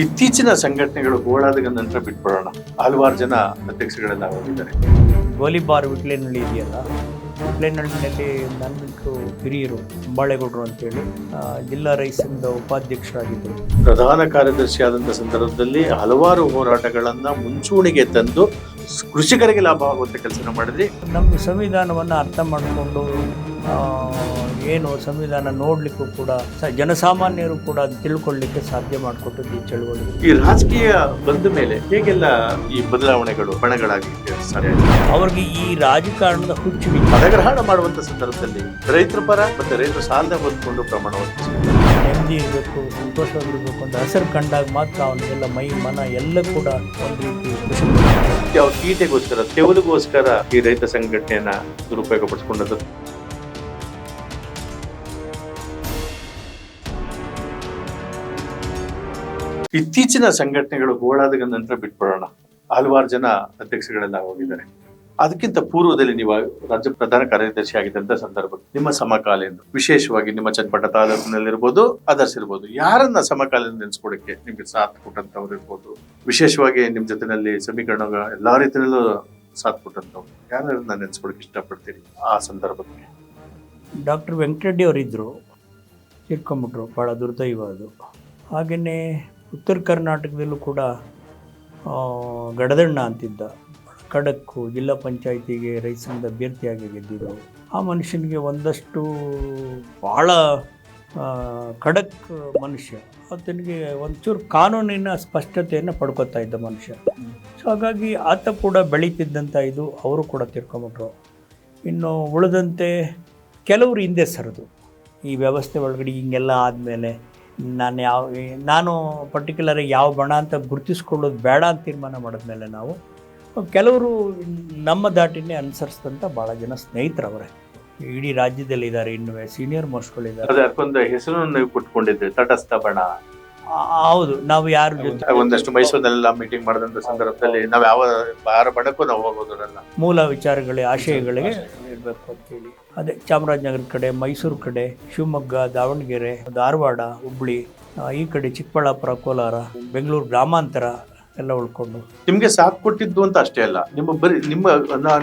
ಇತ್ತೀಚಿನ ಸಂಘಟನೆಗಳು ಗೋಳಾದ ನಂತರ ಬಿಟ್ಬಿಡೋಣ. ಹಲವಾರು ಜನ ಅಧ್ಯಕ್ಷಗಳೆಲ್ಲ ಹೋಗಿದ್ದಾರೆ. ಗೋಲಿಬಾರ್ ವಿಟ್ಲೇನಹಳ್ಳಿ ಇದೆಯಲ್ಲ? ವಿಟ್ಲೇನಹಳ್ಳಿನಲ್ಲಿ ನನ್ನ ಬಿಟ್ಟು ಹಿರಿಯರು ಬಾಳೆಗೌಡರು ಅಂತೇಳಿ ಜಿಲ್ಲಾ ರೈಸಿಂದ ಉಪಾಧ್ಯಕ್ಷರಾಗಿದ್ದರು. ಪ್ರಧಾನ ಕಾರ್ಯದರ್ಶಿ ಆದಂಥ ಸಂದರ್ಭದಲ್ಲಿ ಹಲವಾರು ಹೋರಾಟಗಳನ್ನು ಮುಂಚೂಣಿಗೆ ತಂದು ಕೃಷಿಕರಿಗೆ ಲಾಭ ಆಗುವಂತ ಕೆಲಸ ಮಾಡಿದ್ರಿ. ನಮ್ಮ ಸಂವಿಧಾನವನ್ನು ಅರ್ಥ ಮಾಡಿಕೊಂಡು ಏನು ಸಂವಿಧಾನ ನೋಡಲಿಕ್ಕೂ ಕೂಡ ಜನಸಾಮಾನ್ಯರು ಕೂಡ ತಿಳ್ಕೊಳ್ಳಿಕ್ಕೆ ಸಾಧ್ಯ ಮಾಡಿಕೊಟ್ಟಿದ್ದು ಈ ಚಳುವಳಿ ಈ ರಾಜಕೀಯ ಬಂದ ಮೇಲೆ ಹೇಗೆಲ್ಲ ಈ ಬದಲಾವಣೆಗಳು ಬಣಗಳಾಗಿ? ಅವ್ರಿಗೆ ಈ ರಾಜಕಾರಣದ ಹುಚ್ಚು. ಪದಗ್ರಹಣ ಮಾಡುವಂತ ಸಂದರ್ಭದಲ್ಲಿ ರೈತರ ಪರ ಮತ್ತೆ ರೈತರ ಸಾಲದ ಹೊಂದ್ಕೊಂಡು ಪ್ರಮಾಣ ವಹಿಸಿದ್ರು. ನೆಮ್ಮದಿ ಇರಬೇಕು ಸಂತೋಷವಾಗಿರ್ಬೇಕು ಅಂತ ಹೆಸರು ಕಂಡಾಗ ಮಾತ್ರ ಅವನಿಗೆಲ್ಲ ಮೈ ಮನ ಎಲ್ಲ ಕೂಡ ಒಂದು ರೀತಿ ಖುಷಿ ಪಡ್ತಾರೆ. ತೆವಲುಗೋಸ್ಕರ ತೆವಲಿಗೋಸ್ಕರ ಈ ರೈತ ಸಂಘಟನೆಯನ್ನ ದುರುಪಯೋಗ ಪಡಿಸ್ಕೊಂಡದ್ದು ಇತ್ತೀಚಿನ ಸಂಘಟನೆಗಳು ಗೋಳಾದ ನಂತರ ಬಿಟ್ಬಿಡೋಣ. ಹಲವಾರು ಜನ ಅಧ್ಯಕ್ಷಗಳೆಲ್ಲ ಹೋಗಿದ್ದಾರೆ. ಅದಕ್ಕಿಂತ ಪೂರ್ವದಲ್ಲಿ ನೀವು ರಾಜ್ಯ ಪ್ರಧಾನ ಕಾರ್ಯದರ್ಶಿ ಆಗಿದ್ದಂಥ ಸಂದರ್ಭ, ನಿಮ್ಮ ಸಮಕಾಲೀನ ವಿಶೇಷವಾಗಿ ನಿಮ್ಮ ಚನ್ನಪಟ್ಟ ತಾಲೂಕಿನಲ್ಲಿರ್ಬೋದು ಅದರ್ಸ್ ಇರ್ಬೋದು ಯಾರನ್ನ ಸಮಕಾಲೀನ ನೆನೆಸ್ಕೊಡಕ್ಕೆ ನಿಮ್ಗೆ ಸಾಥ್ ಕೊಟ್ಟಂತವ್ರು ಇರ್ಬೋದು, ವಿಶೇಷವಾಗಿ ನಿಮ್ಮ ಜೊತೆನಲ್ಲಿ ಸಮೀಕರಣ ಎಲ್ಲಾ ರೀತಿಯಲ್ಲೂ ಸಾಥ್ ಕೊಟ್ಟಂತವ್ರು ಯಾರನ್ನ ನೆನೆಸ್ಕೊಡಕ್ಕೆ ಇಷ್ಟಪಡ್ತೀರಿ ಆ ಸಂದರ್ಭಕ್ಕೆ? ಡಾಕ್ಟರ್ ವೆಂಕಟರೆಡ್ಡಿ ಅವರಿದ್ದರು ತಿರ್ಕೊಂಬಿಟ್ರು ಭಾಳ ದುರ್ದೈವ ಅದು. ಹಾಗೆಯೇ ಉತ್ತರ ಕರ್ನಾಟಕದಲ್ಲೂ ಕೂಡ ಗಡದಣ್ಣ ಅಂತಿದ್ದ. ಖಡಕ್ಕು ಜಿಲ್ಲಾ ಪಂಚಾಯಿತಿಗೆ ರೈತ ಸಂಘದ ಅಭ್ಯರ್ಥಿಯಾಗಿ ಗೆದ್ದಿದ್ದರು ಆ ಮನುಷ್ಯನಿಗೆ ಒಂದಷ್ಟು ಭಾಳ ಖಡಕ್ ಮನುಷ್ಯ. ಆತನಿಗೆ ಒಂಚೂರು ಕಾನೂನಿನ ಸ್ಪಷ್ಟತೆಯನ್ನು ಪಡ್ಕೊತಾ ಇದ್ದ ಮನುಷ್ಯ. ಸೊ ಹಾಗಾಗಿ ಆತ ಕೂಡ ಬೆಳೀತಿದ್ದಂಥ ಇದು ಅವರು ಕೂಡ ತಿಳ್ಕೊಂಬಿಟ್ರು ಇನ್ನು ಉಳಿದಂತೆ ಕೆಲವರು ಹಿಂದೆ ಸರಿದು. ಈ ವ್ಯವಸ್ಥೆ ಒಳಗಡೆ ಹಿಂಗೆಲ್ಲ ಆದಮೇಲೆ ನಾನು ಯಾವ, ನಾನು ಪರ್ಟಿಕ್ಯುಲರ್ ಯಾವ ಬಣ ಅಂತ ಗುರುತಿಸ್ಕೊಳ್ಳೋದು ಬೇಡ ಅಂತ ತೀರ್ಮಾನ ಮಾಡಿದ್ಮೇಲೆ ನಾವು, ಕೆಲವರು ನಮ್ಮ ದಾಟಿನೇ ಅನುಸರಿಸಿದಂಥ ಭಾಳ ಜನ ಸ್ನೇಹಿತರವರೇ. ಇಡೀ ರಾಜ್ಯದಲ್ಲಿ ಇದ್ದಾರೆ ಇನ್ನೂ ಸೀನಿಯರ್ ಮೋಸ್ಟ್ಗಳಿದ್ದಾರೆ ಅದೇ, ಅದಕ್ಕೊಂದು ಹೆಸರನ್ನು ನೀವು ತಟಸ್ಥ ಬಣ. ಹೌದು ನಾವು ಯಾರು ಜೊತೆ ಒಂದಷ್ಟು ಮೈಸೂರಿನಲ್ಲೆಲ್ಲ ಮೀಟಿಂಗ್ ಮಾಡಿದಂತ ಸಂದರ್ಭದಲ್ಲಿ ನಾವು ಯಾವ ಯಾರ ಬಣಕ್ಕೂ ನಾವು ಹೋಗೋದಿರಲ್ಲ. ಮೂಲ ವಿಚಾರಗಳಿಗೆ ಆಶಯಗಳಿಗೆ ಇರಬೇಕು ಅಂತೇಳಿ ಅದೇ ಚಾಮರಾಜನಗರ ಕಡೆ ಮೈಸೂರು ಕಡೆ ಶಿವಮೊಗ್ಗ ದಾವಣಗೆರೆ ಧಾರವಾಡ ಹುಬ್ಳಿ ಈ ಕಡೆ ಚಿಕ್ಕಬಳ್ಳಾಪುರ ಕೋಲಾರ ಬೆಂಗಳೂರು ಗ್ರಾಮಾಂತರ ಎಲ್ಲ ಉಳ್ಕೊಂಡು. ನಿಮಗೆ ಸಾಥ್ ಕೊಟ್ಟಿದ್ದು ಅಂತ ಅಷ್ಟೇ ಅಲ್ಲ ನಿಮ್ಮ ಬರಿ ನಿಮ್ಮ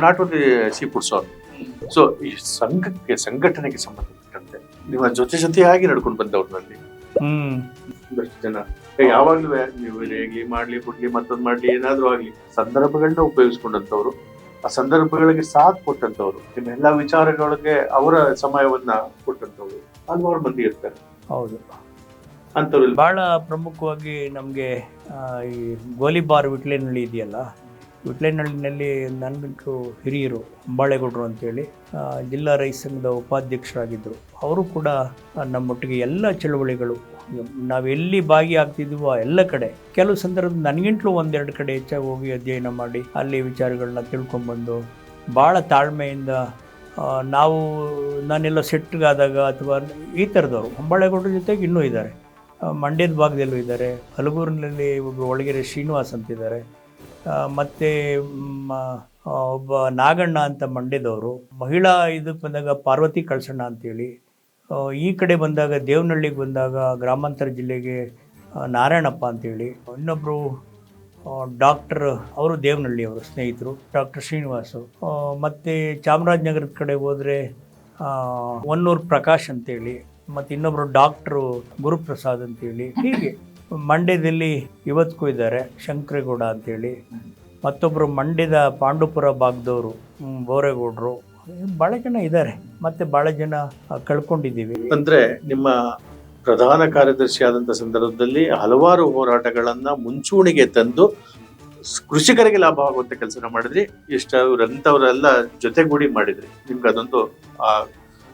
ನಾಟ್ ಓನ್ಲಿ ಸಿ ಪುಡ್ಸೋ ಸೊ ಈ ಸಂಘಕ್ಕೆ ಸಂಘಟನೆಗೆ ಸಂಬಂಧಪಟ್ಟಂತೆ ನಿಮ್ಮ ಜೊತೆ ಜೊತೆಯಾಗಿ ನಡ್ಕೊಂಡು ಬಂದವ್ರಲ್ಲಿ ಹ್ಮ್. ಒಂದಷ್ಟು ಜನ ಯಾವಾಗ್ಲೂ ನೀವು ಹೇಗೆ ಮಾಡ್ಲಿ ಬಿಡ್ಲಿ ಮತ್ತೊಂದು ಮಾಡ್ಲಿ ಏನಾದ್ರೂ ಆಗ್ಲಿ ಸಂದರ್ಭಗಳನ್ನ ಉಪಯೋಗಿಸ್ಕೊಂಡಂತವ್ರು ಆ ಸಂದರ್ಭಗಳಿಗೆ ಸಾಥ್ ಕೊಟ್ಟಂತವ್ರು ನಿಮ್ಮ ಎಲ್ಲಾ ವಿಚಾರಗಳಿಗೆ ಅವರ ಸಮಯವನ್ನ ಕೊಟ್ಟಂತವ್ರು ಹಲವಾರು ಮಂದಿ ಇರ್ತಾರೆ. ಹೌದು. ಅಂತವ್ರಲ್ಲಿ ಬಹಳ ಪ್ರಮುಖವಾಗಿ ನಮಗೆ ಈ ಗೋಲಿಬಾರ್ ವಿಟ್ಲೇನಹಳ್ಳಿ ಇದೆಯಲ್ಲ? ವಿಟ್ಲೇನಹಳ್ಳಿನಲ್ಲಿ ನನಗೂ ಹಿರಿಯರು ಬಾಳೆಗೌಡರು ಅಂತೇಳಿ ಜಿಲ್ಲಾ ರೈತ ಸಂಘದ ಉಪಾಧ್ಯಕ್ಷರಾಗಿದ್ದರು. ಅವರು ಕೂಡ ನಮ್ಮೊಟ್ಟಿಗೆ ಎಲ್ಲ ಚಳುವಳಿಗಳು ನಾವೆಲ್ಲಿ ಭಾಗಿಯಾಗ್ತಿದ್ವೋ ಎಲ್ಲ ಕಡೆ, ಕೆಲವು ಸಂದರ್ಭ ನನಗಿಂತಲೂ ಒಂದೆರಡು ಕಡೆ ಹೆಚ್ಚಾಗಿ ಹೋಗಿ ಅಧ್ಯಯನ ಮಾಡಿ, ಅಲ್ಲಿ ವಿಚಾರಗಳನ್ನ ತಿಳ್ಕೊಂಬಂದು ಭಾಳ ತಾಳ್ಮೆಯಿಂದ ನಾವು, ನಾನೆಲ್ಲ ಸೆಟ್ಗಾದಾಗ ಅಥವಾ ಈ ಥರದವರು ಹೊಂಬಾಳೆಗೌಡರ ಜೊತೆಗೆ ಇನ್ನೂ ಇದ್ದಾರೆ. ಮಂಡ್ಯದ ಭಾಗದಲ್ಲೂ ಇದ್ದಾರೆ. ಹಲಗೂರಿನಲ್ಲಿ ಒಬ್ಬರು ಒಳಗೆರೆ ಶ್ರೀನಿವಾಸ್ ಅಂತಿದ್ದಾರೆ. ಮತ್ತೆ ಒಬ್ಬ ನಾಗಣ್ಣ ಅಂತ ಮಂಡ್ಯದವರು, ಮಹಿಳಾ ಇದಕ್ಕೆ ಬಂದಾಗ ಪಾರ್ವತಿ ಕಳ್ಸಣ್ಣ ಅಂತೇಳಿ ಈ ಕಡೆ ಬಂದಾಗ ದೇವನಹಳ್ಳಿಗೆ ಬಂದಾಗ ಗ್ರಾಮಾಂತರ ಜಿಲ್ಲೆಗೆ ನಾರಾಯಣಪ್ಪ ಅಂತೇಳಿ ಇನ್ನೊಬ್ಬರು ಡಾಕ್ಟರ್, ಅವರು ದೇವನಹಳ್ಳಿಯವರು ಸ್ನೇಹಿತರು, ಡಾಕ್ಟರ್ ಶ್ರೀನಿವಾಸು. ಮತ್ತೆ ಚಾಮರಾಜನಗರದ ಕಡೆ ಹೋದರೆ ಒನ್ನೂರು ಪ್ರಕಾಶ್ ಅಂತೇಳಿ, ಮತ್ತು ಇನ್ನೊಬ್ಬರು ಡಾಕ್ಟ್ರು ಗುರುಪ್ರಸಾದ್ ಅಂತೇಳಿ, ಹೀಗೆ. ಮಂಡ್ಯದಲ್ಲಿ ಇವತ್ತಿಗೂ ಇದ್ದಾರೆ ಶಂಕರೇಗೌಡ ಅಂತೇಳಿ. ಮತ್ತೊಬ್ಬರು ಮಂಡ್ಯದ ಪಾಂಡುಪುರ ಭಾಗದವರು ಬೋರೇಗೌಡರು ಭಾಳ ಜನ ಇದ್ದಾರೆ. ಮತ್ತೆ ಭಾಳ ಜನ ಕಳ್ಕೊಂಡಿದ್ದೀವಿ. ಅಂದರೆ ನಿಮ್ಮ ಪ್ರಧಾನ ಕಾರ್ಯದರ್ಶಿ ಆದಂಥ ಸಂದರ್ಭದಲ್ಲಿ ಹಲವಾರು ಹೋರಾಟಗಳನ್ನು ಮುಂಚೂಣಿಗೆ ತಂದು ಕೃಷಿಕರಿಗೆ ಲಾಭ ಆಗುವಂಥ ಕೆಲಸ ಮಾಡಿದ್ರಿ. ಇಷ್ಟ ಇವ್ರಂತವರೆಲ್ಲ ಜೊತೆಗೂಡಿ ಮಾಡಿದ್ರಿ. ನಿಮ್ಗೆ ಅದೊಂದು, ಆ,